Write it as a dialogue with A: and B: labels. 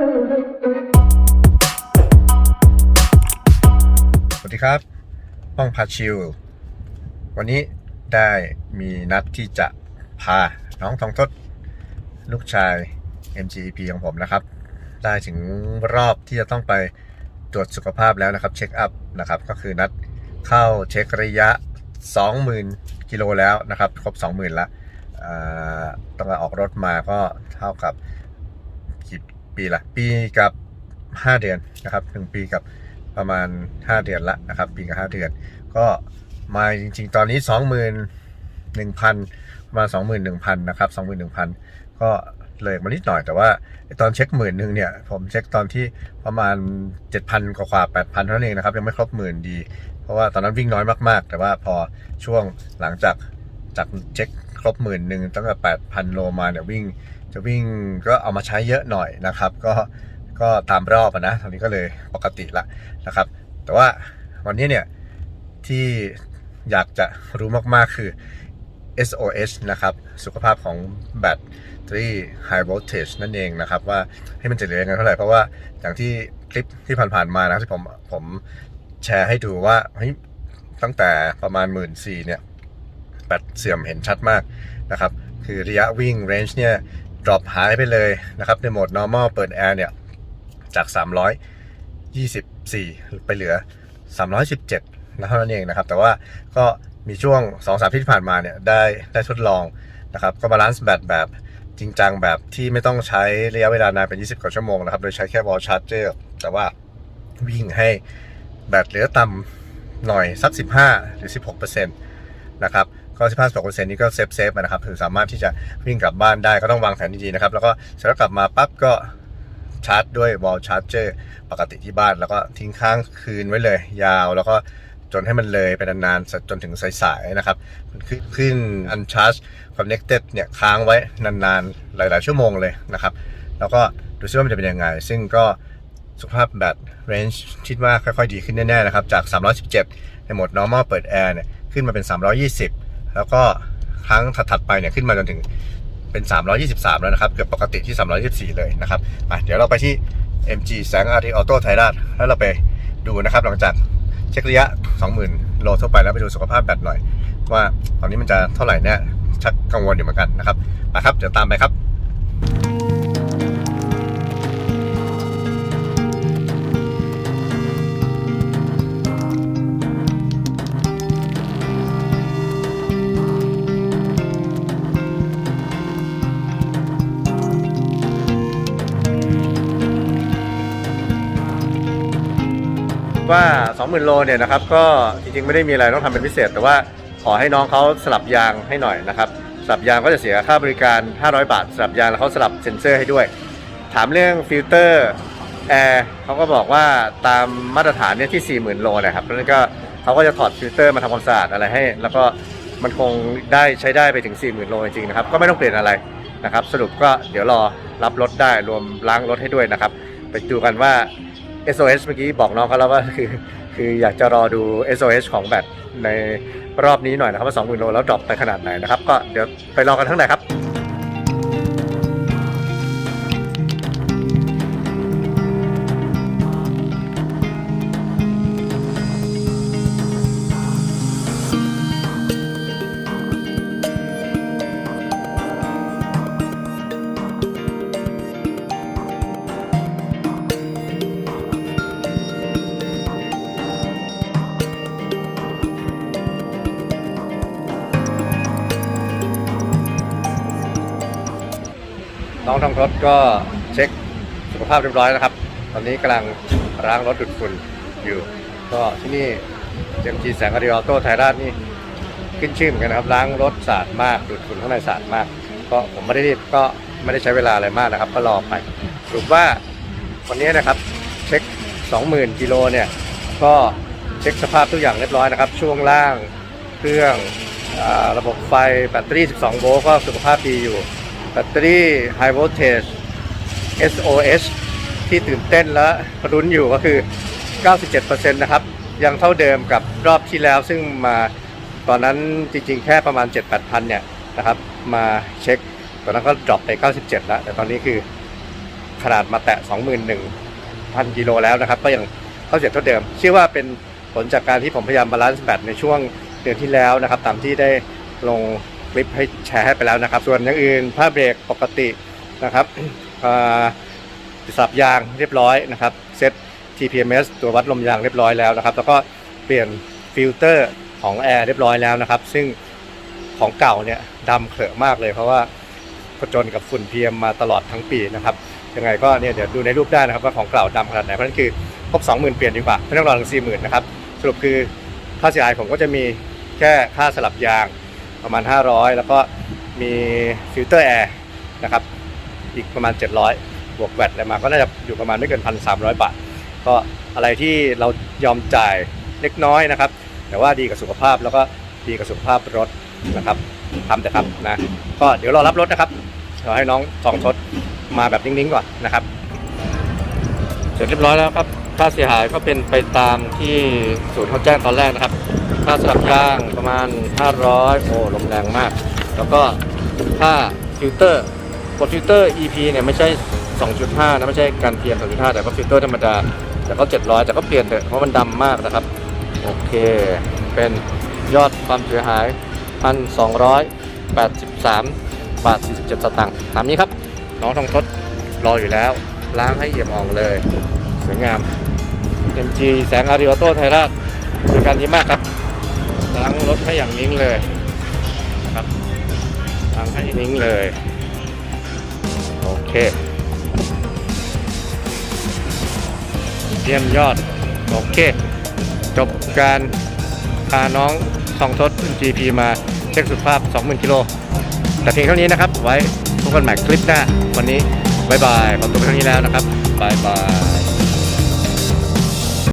A: สวัสดีครับป้องพาชิววันนี้ได้มีนัดที่จะพาน้องทองทศลูกชาย MGEP ของผมนะครับ ได้ถึงรอบที่จะต้องไปตรวจสุขภาพแล้วนะครับ เช็คอัพนะครับ ก็คือนัดเข้าเช็คระยะ 20,000 กิโลแล้วนะครับ ครบ 20,000ละตั้งออกรถมาก็เท่ากับ ปีละปีกับ5เดือนนะครับ1ปีกับประมาณ5เดือนละนะครับ ปีกับ5เดือน ก็มาจริงๆ ตอนนี้21,000ประมาณ21,000นะครับ21,000ก็เลยมานิดหน่อยแต่ว่าตอนเช็คหมื่นหนึ่งเนี่ยผมเช็คตอนที่ประมาณ 7,000 กว่าๆ8,000เท่านั้นเองนะครับ ยังไม่ครบหมื่นดี เพราะว่าตอนนั้นวิ่งน้อยมากๆ แต่ว่าพอช่วงหลังจากจากเช็ค ครบหมื่นหนึ่งตั้งแต่8,000โลมาเนี่ยวิ่งจะวิ่งก็เอามาใช้เยอะหน่อยนะครับ ก็ก็ตามรอบนะตอนนี้ก็เลยปกติละนะครับ แต่ว่าวันนี้เนี่ยที่อยากจะรู้มากๆคือ SOH นะครับ สุขภาพของแบตเตอรี่ High Voltage นั่นเองนะครับ ว่าให้มันจะเหลือยังไงเท่าไหร่ เพราะว่าอย่างที่คลิปที่ผ่านๆมานะที่ผมผมแชร์ให้ดูว่าเฮ้ยตั้งแต่ประมาณ 1 4ื่นเนี่ย แบตเสื่อมเห็นชัดมากนะครับ คือระยะวิ่ง range เนี่ย drop หายไปเลยนะครับ ในโหมด normal เปิด air เนี่ยจาก 324 ไปเหลือ 317นะเท่านั้นเองนะครับ แต่ว่าก็มีช่วง 2-3ที่ผ่านมาเนี่ยได้ได้ทดลองนะครับ ก็บาลานซ์แบตแบบจริงจังแบบที่ไม่ต้องใช้ระยะเวลานานเป็น 20 กว่าชั่วโมงนะครับ โดยใช้แค่ wall charger แต่ว่าวิ่งให้แบตเหลือต่ำหน่อยสัก 15 หรือ 16%นะครับ ก็15 16%นี้ก็เซฟเซฟนะครับคือสามารถที่จะวิ่งกลับบ้านได้ก็ต้องวางแผนดีๆนะครับ แล้วก็เสร็จแล้วกลับมาปั๊บก็ชาร์จด้วย wall charger ปกติที่บ้าน แล้วก็ทิ้งค้างคืนไว้เลย ยาวแล้วก็จนให้มันเลยไปนานๆจนถึงสายๆนะครับมันขึ้นขึ้น uncharge connected เนี่ยค้างไว้นานๆ หลายๆ ชั่วโมงเลยนะครับ แล้วก็ดูซิว่ามันจะเป็นยังไง ซึ่งก็สุขภาพแบต range คิดว่าค่อยๆ ดีขึ้นแน่ๆนะครับ จาก 317 ในโหมด normal เปิด air เนี่ยขึ้นมาเป็น 320 แล้วก็ครั้งถัดๆไปเนี่ยขึ้นมาจนถึงเป็น 323 แล้วนะครับ เกือบปกติที่ 324 เลยนะครับมาเดี๋ยวเราไปที่ MG แสงอาทิตย์ออโต้ไทยราชแล้วเราไปดูนะครับ หลังจากเช็คระยะ 20,000 โลทั่วไปแล้วไปดูสุขภาพแบตหน่อย ว่าตอนนี้มันจะเท่าไหร่เนี่ยชักกังวลอยู่เหมือนกันนะครับมาครับ เดี๋ยวตามไปครับ ว่า 20,000 โลเนี่ยนะครับก็จริงๆไม่ได้มีอะไรต้องทำเป็นพิเศษ แต่ว่าขอให้น้องเขาสลับยางให้หน่อยนะครับสลับยางก็จะเสียค่าบริการ 500 บาทสลับยางแล้วเขาสลับเซ็นเซอร์ให้ด้วย ถามเรื่องฟิลเตอร์แอร์เขาก็บอกว่าตามมาตรฐานเนี่ยที่ 40,000 โลนะครับแล้วก็เขาก็จะถอดฟิลเตอร์มาทำความสะอาดอะไรให้ แล้วก็มันคงได้ใช้ได้ไปถึง 40,000 โลจริงๆนะครับก็ไม่ต้องเปลี่ยนอะไรนะครับสรุปก็เดี๋ยวรอรับรถได้รวมล้างรถให้ด้วยนะครับไปดูกันว่า SOS เมื่อกี้บอกน้องเขาแล้วว่าคือคืออยากจะรอดู SOS ของแบตในรอบนี้หน่อยนะครับว่า20,000โลแล้วดรอปไปขนาดไหนนะครับ ก็เดี๋ยวไปรอกันทั้งไหนครับ น้องทองรถก็เช็คสุขภาพเรียบร้อยแล้วครับ ตอนนี้กำลังล้างรถดูดฝุ่นอยู่ ก็ที่นี่เจมจีแสงอาริออโต้ไทยราชนี่ขึ้นชื่อเหมือนกันนะครับ ล้างรถสะอาดมากดูดฝุ่นข้างในสะอาดมาก ก็ผมไม่ได้รีบก็ไม่ได้ใช้เวลาอะไรมากนะครับ ก็รอไปสรุปว่าวันนี้นะครับเช็ค 20,000กิโลเนี่ยก็เช็คสภาพทุกอย่างเรียบร้อยนะครับ ช่วงล่างเครื่องอระบบไฟแบตเตอรี่ 12 โวลต์ก็สุขภาพดีอยู่ แบตเตอรี่ High Voltage SOH ที่ตื่นเต้นและรุ้นอยู่ก็คือ 97%นะครับ ยังเท่าเดิมกับรอบที่แล้ว ซึ่งมาตอนนั้นจริงๆ แค่ประมาณ 7-8พันเนี่ยนะครับ มาเช็ค ตอนนั้นก็ดรอปไป 97 แล้ว แต่ตอนนี้คือขนาดมาแตะ 21,000 กิโลแล้วนะครับ ก็ยังเข้าเสียเท่าเดิม เชื่อว่าเป็นผลจากการที่ผมพยายามบาลานซ์แบตในช่วงเดือนที่แล้วนะครับ ตามที่ได้ลง คลิปให้แชร์ให้ไปแล้วนะครับ ส่วนอย่างอื่นผ้าเบรกปกตินะครับสับยางเรียบร้อยนะครับเซ็ต TPMS ตัววัดลมยางเรียบร้อยแล้วนะครับ แล้วก็เปลี่ยนฟิลเตอร์ของแอร์เรียบร้อยแล้วนะครับ ซึ่งของเก่าเนี่ยดำเขอะมากเลย เพราะว่าผจญกับฝุ่น PM มาตลอดทั้งปีนะครับยังไงก็เนี่ยเดี๋ยวดูในรูปได้นะครับว่าของเก่าดำขนาดไหน เพราะนั้นคือครบ20,000 เปลี่ยนดีกว่าไม่ต้องรอถึง40,000 นะครับ สรุปคือค่าเสียหายผมก็จะมีแค่ค่าสลับยาง ประมาณ 500 แล้วก็มีฟิลเตอร์แอร์นะครับอีกประมาณ 700 บวกแวตอะไรมาก็น่าจะอยู่ประมาณไม่เกิน 1,300 บาท ก็อะไรที่เรายอมจ่ายเล็กน้อยนะครับ แต่ว่าดีกับสุขภาพแล้วก็ดีกับสุขภาพรถนะครับทำแต่ครับนะก็เดี๋ยวรอรับรถนะครับเราให้น้องสองทศมาแบบนิ่งๆก่อนนะครับ เสร็จเรียบร้อยแล้วครับค่าเสียหายก็เป็นไปตามที่ศูนย์เขาแจ้งตอนแรกนะครับ ค่าสลับยางประมาณ 500 โอ้ลมแรงมาก แล้วก็ค่าฟิลเตอร์กดฟิลเตอร์ EP เนี่ยไม่ใช่ 2.5 นะ ไม่ใช่การเพียน2.5 แต่ก็ฟิลเตอร์ธรรมดา แต่ก็ 700 แต่ก็เปลี่ยนเถอะเพราะมันดำมากนะครับ โอเค เป็นยอดความเสียหาย 1,283 บาท 47 สตางค์ตามนี้ครับ น้องทองทศรออยู่แล้ว ล้างให้เอี่ยมอ่องเลย สวยงาม MG แสงอาริโอโต้ไทยราชบริการดีมากครับ ล้างรถให้อย่างนิ่งเลยครับล้างให้นิ่งเลยโอเคเยี่ยมยอด โอเค จบการพาน้องทองทศ GP มาเช็คสุขภาพ 20,000 กิโล แต่เพียงเท่านี้นะครับ ไว้พบกันใหม่คลิปหน้า วันนี้บายบาย ขอตัวไปเท่านี้แล้วนะครับบายบาย